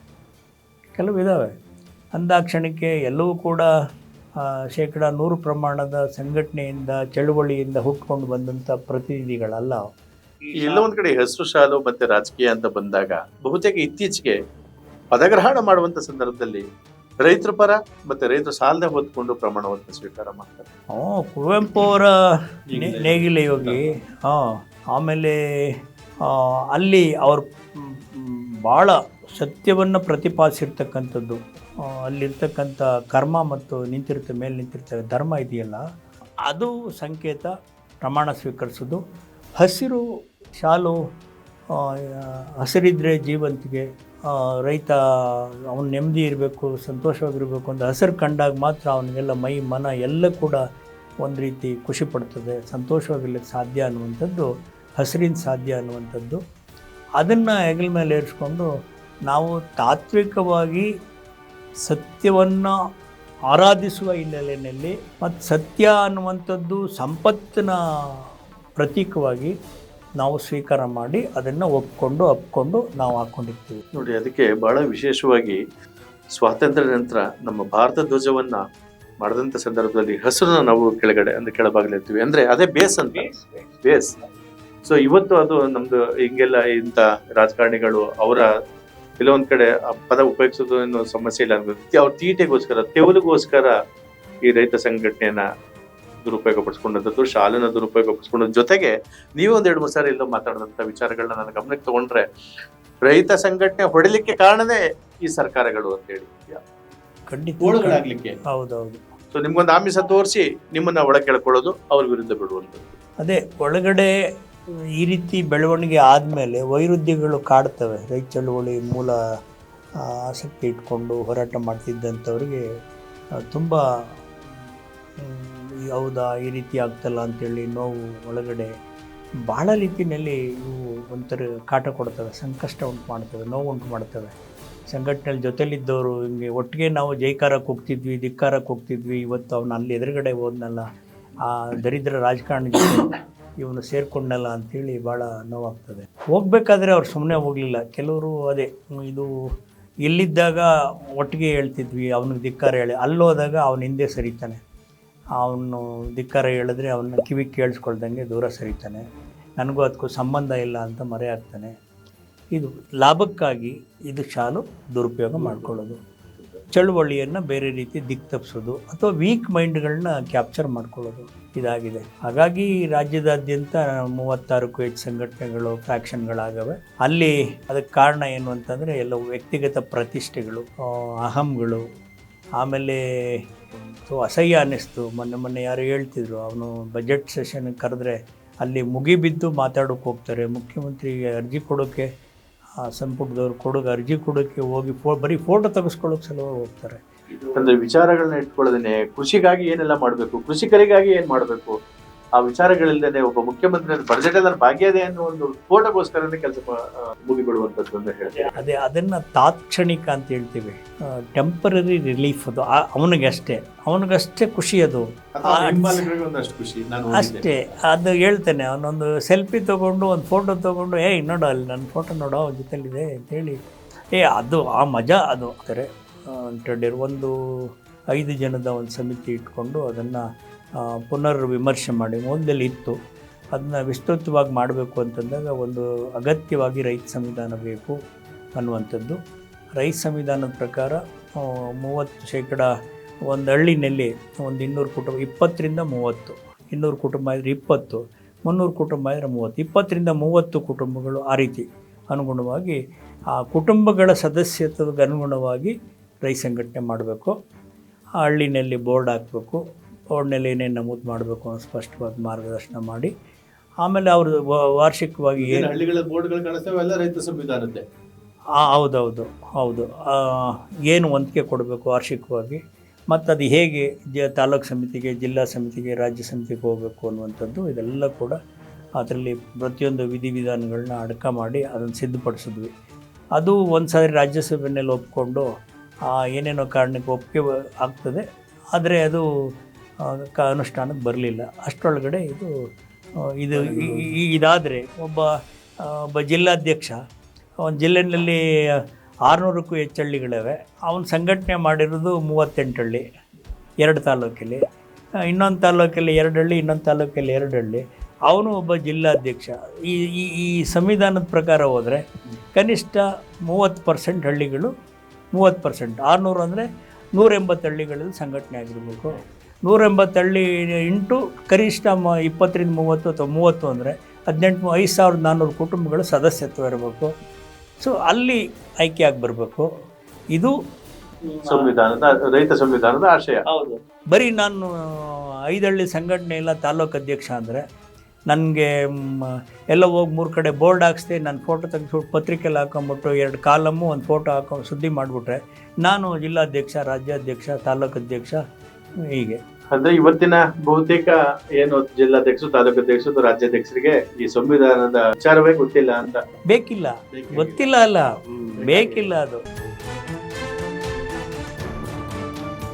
ಕೆಲವು ಇದ್ದಾವೆ ಅಂದಾಕ್ಷಣಕ್ಕೆ ಎಲ್ಲವೂ ಕೂಡ ಶೇಕಡ ನೂರು ಪ್ರಮಾಣದ ಸಂಘಟನೆಯಿಂದ ಚಳುವಳಿಯಿಂದ ಹುಟ್ಕೊಂಡು ಬಂದಂಥ ಪ್ರತಿನಿಧಿಗಳಲ್ಲ ಎಲ್ಲ ಒಂದ್ ಕಡೆ ಹೆಸರು ಶಾಲು ಮತ್ತೆ ರಾಜಕೀಯ ಅಂತ ಬಂದಾಗ ಬಹುತೇಕ ಇತ್ತೀಚೆಗೆ ಪದಗ್ರಹಣ ಮಾಡುವಂತ ಸಂದರ್ಭದಲ್ಲಿ ರೈತರ ಪರ ಮತ್ತೆ ರೈತರು ಸಾಲದ ಹೊತ್ಕೊಂಡು ಪ್ರಮಾಣವನ್ನು ಸ್ವೀಕಾರ ಮಾಡ್ತಾರೆ. ಹ್ಞೂ ಕುವೆಂಪು ಅವರ ನೇಗಿಲ ಯೋಗಿ. ಹಾಂ ಆಮೇಲೆ ಅಲ್ಲಿ ಅವ್ರ ಭಾಳ ಸತ್ಯವನ್ನು ಪ್ರತಿಪಾದಿಸಿರ್ತಕ್ಕಂಥದ್ದು. ಅಲ್ಲಿರ್ತಕ್ಕಂಥ ಕರ್ಮ ಮತ್ತು ನಿಂತಿರ್ತ ಮೇಲೆ ನಿಂತಿರ್ತಕ್ಕ ಧರ್ಮ ಇದೆಯಲ್ಲ, ಅದು ಸಂಕೇತ ಪ್ರಮಾಣ ಸ್ವೀಕರಿಸೋದು ಹಸಿರು ಶಾಲು ಹಸಿರಿದ್ರೆ ಜೀವಂತಿಗೆ ರೈತ ಅವನು ನೆಮ್ಮದಿ ಇರಬೇಕು, ಸಂತೋಷವಾಗಿರಬೇಕು ಅಂತ ಹಸಿರು ಕಂಡಾಗ ಮಾತ್ರ ಅವನಿಗೆಲ್ಲ ಮೈ, ಮನ ಎಲ್ಲ ಕೂಡ ಒಂದು ರೀತಿ ಖುಷಿ ಪಡ್ತದೆ, ಸಂತೋಷವಾಗಿರ್ಲಿಕ್ಕೆ ಸಾಧ್ಯ ಅನ್ನುವಂಥದ್ದು, ಹಸಿರಿನ ಸಾಧ್ಯ ಅನ್ನುವಂಥದ್ದು. ಅದನ್ನು ಹೆಗಲ ಮೇಲೆ ಏರಿಸ್ಕೊಂಡು ನಾವು ತಾತ್ವಿಕವಾಗಿ ಸತ್ಯವನ್ನು ಆರಾಧಿಸುವ ಹಿನ್ನೆಲೆಯಲ್ಲಿ ಮತ್ತು ಸತ್ಯ ಅನ್ನುವಂಥದ್ದು ಸಂಪತ್ತಿನ ಪ್ರತೀಕವಾಗಿ ನಾವು ಸ್ವೀಕಾರ ಮಾಡಿ ಅದನ್ನು ಒಪ್ಕೊಂಡು ಅಪ್ಕೊಂಡು ನಾವು ಹಾಕ್ಕೊಂಡಿರ್ತೀವಿ ನೋಡಿ ಅದಕ್ಕೆ ಬಹಳ ವಿಶೇಷವಾಗಿ ಸ್ವಾತಂತ್ರ್ಯ ನಂತರ ನಮ್ಮ ಭಾರತ ಧ್ವಜವನ್ನು ಮಾಡಿದಂಥ ಸಂದರ್ಭದಲ್ಲಿ ಹಸಿರನ್ನ ನಾವು ಕೆಳಗಡೆ ಅಂದರೆ ಕೆಳಭಾಗಲಿರ್ತೀವಿ ಅಂದರೆ ಅದೇ ಬೇಸ್ ಅಂತ. ಬೇಸ್ ಸೊ ಇವತ್ತು ಅದು ನಮ್ಮದು ಹಿಂಗೆಲ್ಲ ಇಂಥ ರಾಜಕಾರಣಿಗಳು ಅವರ ಕೆಲವೊಂದ್ ಕಡೆ ಆ ಪದ ಉಪಯೋಗಿಸೋದು ಏನು ಸಮಸ್ಯೆ ಇಲ್ಲ ಅನ್ಬೋದು ಅವ್ರ ತೀಟೆಗೋಸ್ಕರ ತೆವಲಿಗೋಸ್ಕರ ಈ ರೈತ ಸಂಘಟನೆಯನ್ನ ದುರುಪಯೋಗ ಪಡಿಸ್ಕೊಂಡಂಥದ್ದು ಶಾಲೆನ ದುರುಪಯೋಗ ಪಡಿಸ್ಕೊಂಡದ್ ಜೊತೆಗೆ ನೀವು ಒಂದ್ ಎರಡು ಮೂರು ಸಾರಿ ಇಲ್ಲೋ ಮಾತಾಡಿದಂತ ವಿಚಾರಗಳನ್ನ ನನ್ನ ಗಮನಕ್ಕೆ ತಗೊಂಡ್ರೆ ರೈತ ಸಂಘಟನೆ ಹೊಡಿಲಿಕ್ಕೆ ಕಾರಣನೇ ಈ ಸರ್ಕಾರಗಳು ಅಂತ ಹೇಳಿ ಖಂಡಿತ. ಹೌದೌದು. ಸೊ ನಿಮ್ಗೊಂದು ಆಮಿಷ ತೋರಿಸಿ ನಿಮ್ಮನ್ನ ಒಳಗೆ ಕೇಳ್ಕೊಳ್ಳೋದು ಅವ್ರ ವಿರುದ್ಧ ಬಿಡುವಂಥದ್ದು. ಅದೇ ಒಳಗಡೆ ಈ ರೀತಿ ಬೆಳವಣಿಗೆ ಆದಮೇಲೆ ವೈರುಧ್ಯಗಳು ಕಾಡ್ತವೆ. ರೈತ ಚಳುವಳಿ ಮೂಲ ಆಸಕ್ತಿ ಇಟ್ಕೊಂಡು ಹೋರಾಟ ಮಾಡ್ತಿದ್ದಂಥವ್ರಿಗೆ ತುಂಬ ಹೌದಾ, ಈ ರೀತಿ ಆಗ್ತಲ್ಲ ಅಂತೇಳಿ ನೋವು ಒಳಗಡೆ ಭಾಳ ರೀತಿಯಲ್ಲಿ ಇವು ಒಂಥರ ಕಾಟ ಕೊಡ್ತವೆ, ಸಂಕಷ್ಟ ಉಂಟು ಮಾಡ್ತವೆ, ನೋವು ಉಂಟು ಮಾಡ್ತವೆ. ಸಂಘಟನೆಯಲ್ಲಿ ಜೊತೆಲಿದ್ದವರು ಹಿಂಗೆ ಒಟ್ಟಿಗೆ ನಾವು ಜೈಕಾರಕ್ಕೆ ಹೋಗ್ತಿದ್ವಿ, ಧಿಕ್ಕಾರಕ್ಕೆ ಹೋಗ್ತಿದ್ವಿ, ಇವತ್ತು ಅವನು ಅಲ್ಲಿ ಎದುರುಗಡೆ ಹೋದ್ನಲ್ಲ, ಆ ದರಿದ್ರ ರಾಜಕಾರಣಿ ಇವನು ಸೇರ್ಕೊಂಡಲ್ಲ ಅಂಥೇಳಿ ಭಾಳ ನೋವಾಗ್ತದೆ. ಹೋಗ್ಬೇಕಾದ್ರೆ ಅವ್ರು ಸುಮ್ಮನೆ ಹೋಗಲಿಲ್ಲ. ಕೆಲವರು ಅದೇ, ಇದು ಇಲ್ಲಿದ್ದಾಗ ಒಟ್ಟಿಗೆ ಹೇಳ್ತಿದ್ವಿ, ಅವನಿಗೆ ಧಿಕ್ಕಾರ ಹೇಳಿ. ಅಲ್ಲೋದಾಗ ಅವನ ಹಿಂದೆ ಸರಿತಾನೆ. ಅವನು ಧಿಕ್ಕಾರ ಹೇಳಿದ್ರೆ ಅವನ ಕಿವಿ ಕೇಳಿಸ್ಕೊಳ್ದಂಗೆ ದೂರ ಸರಿತಾನೆ. ನನಗೂ ಅದಕ್ಕೂ ಸಂಬಂಧ ಇಲ್ಲ ಅಂತ ಮರೆ ಆಗ್ತಾನೆ ಇದು ಲಾಭಕ್ಕಾಗಿ ಇದು ಶಾಲು ದುರುಪಯೋಗ ಮಾಡ್ಕೊಳ್ಳೋದು. ಚಳುವಳಿಯನ್ನು ಬೇರೆ ರೀತಿ ದಿಕ್ ತಪ್ಪಿಸೋದು ಅಥವಾ ವೀಕ್ ಮೈಂಡ್ಗಳನ್ನ ಕ್ಯಾಪ್ಚರ್ ಮಾಡ್ಕೊಳ್ಳೋದು ಇದಾಗಿದೆ. ಹಾಗಾಗಿ ರಾಜ್ಯದಾದ್ಯಂತ ಮೂವತ್ತಾರಕ್ಕೂ ಹೆಚ್ಚು ಸಂಘಟನೆಗಳು ಫ್ಯಾಕ್ಷನ್ಗಳಾಗವೆ ಅಲ್ಲಿ ಅದಕ್ಕೆ ಕಾರಣ ಏನು ಅಂತಂದರೆ ಎಲ್ಲ ವ್ಯಕ್ತಿಗತ ಪ್ರತಿಷ್ಠೆಗಳು ಅಹಂಗಳು, ಆಮೇಲೆ ಸೊ ಅಸಹ್ಯ ಅನ್ನಿಸ್ತು. ಮೊನ್ನೆ ಮೊನ್ನೆ ಯಾರು ಹೇಳ್ತಿದ್ರು, ಅವನು ಬಜೆಟ್ ಸೆಷನ್ ಕರೆದ್ರೆ ಅಲ್ಲಿ ಮುಗಿಬಿದ್ದು ಮಾತಾಡೋಕೆ ಹೋಗ್ತಾರೆ, ಮುಖ್ಯಮಂತ್ರಿಗೆ ಅರ್ಜಿ ಕೊಡೋಕ್ಕೆ ಆ ಸಂಪುಟದವ್ರು ಕೊಡೋಕೆ, ಅರ್ಜಿ ಕೊಡೋಕ್ಕೆ ಹೋಗಿ ಫೋ, ಬರೀ ಫೋಟೋ ತೆಗೆಸ್ಕೊಳ್ಳೋಕೆ ಸಲುವಾಗಿ ಹೋಗ್ತಾರೆ. ಅಂದರೆ ವಿಚಾರಗಳನ್ನ ಇಟ್ಕೊಳ್ಳೋದನ್ನೇ ಕೃಷಿಗಾಗಿ ಏನೆಲ್ಲ ಮಾಡಬೇಕು? ಕೃಷಿಕರಿಗಾಗಿ ಏನು ಮಾಡಬೇಕು? ಆ ವಿಚಾರಗಳಿಲ್ಲದೆ ಒಬ್ಬ ಮುಖ್ಯಮಂತ್ರಿ ಬಜೆಟ್ ಅಲ್ಲಿ ಭಾಗ್ಯದೆ ಅನ್ನೋ ಒಂದು ಫೋಟೋಗೋಸ್ಕರನೇ ಕೆಲಸ ಮುಗಿಬಿಡುವಂತದ್ದು ಅಂತ ಹೇಳ್ತಾರೆ ಅದೇ ಅದನ್ನು ತಾತ್ಕ್ಷಣಿಕ ಅಂತ ಹೇಳ್ತೀವಿ. ಟೆಂಪರರಿ ರಿಲೀಫ್ ಅದು. ಆ- ಅವನಿಗಷ್ಟೇ. ಅವನಿಗಷ್ಟೇ ಖುಷಿ ಅದು. ಖುಷಿ. ಅಷ್ಟೇ. ಅದು ಹೇಳ್ತೇನೆ. ಅವನೊಂದು ಸೆಲ್ಫಿ ತಗೊಂಡು ಒಂದು ಫೋಟೋ ತಗೊಂಡು ಏಯ್ ನೋಡು ಅಲ್ಲಿ ನನ್ನ ಫೋಟೋ ನೋಡೋ ಅವ್ನ ಜೊತೆಲಿದೆ ಅಂತೇಳಿ ಏ ಅದು ಆ ಮಜಾ ಅದು. ಅಂತಾರೆ ಅಂತೇಳಿ ಒಂದು ಐದು ಜನದ ಒಂದು ಸಮಿತಿ ಇಟ್ಕೊಂಡು ಅದನ್ನು ಪುನರ್ ವಿಮರ್ಶೆ ಮಾಡಿ ಮೊದಲಲ್ಲಿ ಇತ್ತು. ಅದನ್ನ ವಿಸ್ತೃತವಾಗಿ ಮಾಡಬೇಕು ಅಂತಂದಾಗ ಒಂದು ಅಗತ್ಯವಾಗಿ ರೈತ ಸಂವಿಧಾನ ಬೇಕು ಅನ್ನುವಂಥದ್ದು. ರೈತ ಸಂವಿಧಾನದ ಪ್ರಕಾರ ಮೂವತ್ತು ಶೇಕಡ ಒಂದು ಹಳ್ಳಿನಲ್ಲಿ ಒಂದು ಇನ್ನೂರು ಕುಟುಂಬ, ಇಪ್ಪತ್ತರಿಂದ ಮೂವತ್ತು. ಇನ್ನೂರು ಕುಟುಂಬ ಇದ್ರೆ ಇಪ್ಪತ್ತು, ಮುನ್ನೂರು ಕುಟುಂಬ ಇದ್ರೆ ಮೂವತ್ತು. ಇಪ್ಪತ್ತರಿಂದ ಮೂವತ್ತು ಕುಟುಂಬಗಳು ಆ ರೀತಿ ಅನುಗುಣವಾಗಿ, ಆ ಕುಟುಂಬಗಳ ಸದಸ್ಯತ್ವಕ್ಕೆ ಅನುಗುಣವಾಗಿ ರೈತ ಸಂಘಟನೆ ಮಾಡಬೇಕು. ಆ ಹಳ್ಳಿನಲ್ಲಿ ಬೋರ್ಡ್ ಹಾಕಬೇಕು. ಬೋರ್ಡ್ನಲ್ಲಿ ಏನೇನು ನಮೂದು ಮಾಡಬೇಕು ಅನ್ನೋ ಸ್ಪಷ್ಟವಾದ ಮಾರ್ಗದರ್ಶನ ಮಾಡಿ ಆಮೇಲೆ ಅವರು ವಾರ್ಷಿಕವಾಗಿ ಏನು ಹಳ್ಳಿಗಳ ಬೋರ್ಡ್ಗಳು ಕಾಣಿಸ್ತವೆ ಎಲ್ಲ ರೈತ ಸಂವಿಧಾನದ್ದೇ. ಆ, ಹೌದೌದು ಹೌದು. ಏನು ಹೊಂದಿಕೆ ಕೊಡಬೇಕು ವಾರ್ಷಿಕವಾಗಿ ಮತ್ತು ಅದು ಹೇಗೆ ಜ ತಾಲೂಕು ಸಮಿತಿಗೆ ಜಿಲ್ಲಾ ಸಮಿತಿಗೆ ರಾಜ್ಯ ಸಮಿತಿಗೆ ಹೋಗಬೇಕು ಅನ್ನುವಂಥದ್ದು ಇದೆಲ್ಲ ಕೂಡ ಅದರಲ್ಲಿ ಪ್ರತಿಯೊಂದು ವಿಧಿವಿಧಾನಗಳನ್ನ ಅಡಕ ಮಾಡಿ ಅದನ್ನು ಸಿದ್ಧಪಡಿಸಿದ್ವಿ. ಅದು ಒಂದು ಸಾರಿ ರಾಜ್ಯಸಭೆಯಲ್ಲಿ ಒಪ್ಪಿಕೊಂಡು ಆ, ಏನೇನೋ ಕಾರಣಕ್ಕೆ ಒಪ್ಪಿಗೆ ಆಗ್ತದೆ ಆದರೆ ಅದು ಕ ಅನುಷ್ಠಾನಕ್ಕೆ ಬರಲಿಲ್ಲ. ಅಷ್ಟರೊಳಗಡೆ ಇದು ಇದು ಇದಾದರೆ ಒಬ್ಬ ಒಬ್ಬ ಜಿಲ್ಲಾಧ್ಯಕ್ಷ ಒಂದು ಜಿಲ್ಲೆಯಲ್ಲಿ ಆರುನೂರಕ್ಕೂ ಹೆಚ್ಚು ಹಳ್ಳಿಗಳಿವೆ. ಅವನು ಸಂಘಟನೆ ಮಾಡಿರೋದು ಮೂವತ್ತೆಂಟು ಹಳ್ಳಿ, ಎರಡು ತಾಲೂಕಲ್ಲಿ. ಇನ್ನೊಂದು ತಾಲೂಕಲ್ಲಿ ಎರಡು ಹಳ್ಳಿ, ಇನ್ನೊಂದು ತಾಲೂಕಲ್ಲಿ ಎರಡು ಹಳ್ಳಿ. ಅವನು ಒಬ್ಬ ಜಿಲ್ಲಾಧ್ಯಕ್ಷ. ಈ ಈ ಈ ಸಂವಿಧಾನದ ಪ್ರಕಾರ ಹೋದರೆ ಕನಿಷ್ಠ ಮೂವತ್ತು ಪರ್ಸೆಂಟ್ ಹಳ್ಳಿಗಳು, ಮೂವತ್ತು ಪರ್ಸೆಂಟ್. ಆರುನೂರು ಅಂದರೆ ನೂರೆಂಬತ್ತು ಹಳ್ಳಿಗಳಲ್ಲಿ ಸಂಘಟನೆ ಆಗಿರಬೇಕು. ನೂರ ಎಂಬತ್ತು ಹಳ್ಳಿ ಇಂಟು ಕನಿಷ್ಠ ಮ ಇಪ್ಪತ್ತರಿಂದ ಮೂವತ್ತು ಅಥವಾ ಮೂವತ್ತು ಅಂದರೆ ಹದಿನೆಂಟು ಐದು ಸಾವಿರದ ನಾನ್ನೂರು ಕುಟುಂಬಗಳು ಸದಸ್ಯತ್ವ ಇರಬೇಕು. ಸೊ ಅಲ್ಲಿ ಆಯ್ಕೆ ಆಗಿ ಬರಬೇಕು. ಇದು ಸಂವಿಧಾನದ ರೈತ ಸಂವಿಧಾನದ ಆಶಯ. ಹೌದು. ಬರೀ ನಾನು ಐದಳ್ಳಿ ಸಂಘಟನೆ ಇಲ್ಲ ತಾಲೂಕು ಅಧ್ಯಕ್ಷ ಅಂದರೆ ನನಗೆ ಎಲ್ಲ ಹೋಗಿ ಮೂರು ಕಡೆ ಬೋರ್ಡ್ ಹಾಕ್ಸ್ದೆ ನನ್ನ ಫೋಟೋ ತೆಗೆಸ್ಬಿಟ್ಟು ಪತ್ರಿಕೆಯಲ್ಲಿ ಹಾಕೊಂಬಿಟ್ಟು ಎರಡು ಕಾಲಮ್ಮು ಒಂದು ಫೋಟೋ ಹಾಕೊಂಡು ಸುದ್ದಿ ಮಾಡಿಬಿಟ್ರೆ ನಾನು ಜಿಲ್ಲಾಧ್ಯಕ್ಷ ರಾಜ್ಯಾಧ್ಯಕ್ಷ ತಾಲೂಕು ಅಧ್ಯಕ್ಷ ಹೀಗೆ. ಅಂದ್ರೆ ಇವತ್ತಿನ ಬಹುತೇಕ ಏನು ಜಿಲ್ಲಾಧ್ಯಕ್ಷರು ತಾಲೂಕು ಅಧ್ಯಕ್ಷರು ರಾಜ್ಯಾಧ್ಯಕ್ಷರಿಗೆ ಈ ಸಂವಿಧಾನದ ವಿಚಾರವೇ ಗೊತ್ತಿಲ್ಲ ಅಂತ. ಬೇಕಿಲ್ಲ. ಗೊತ್ತಿಲ್ಲ ಅಲ್ಲ. ಬೇಕಿಲ್ಲ ಅದು.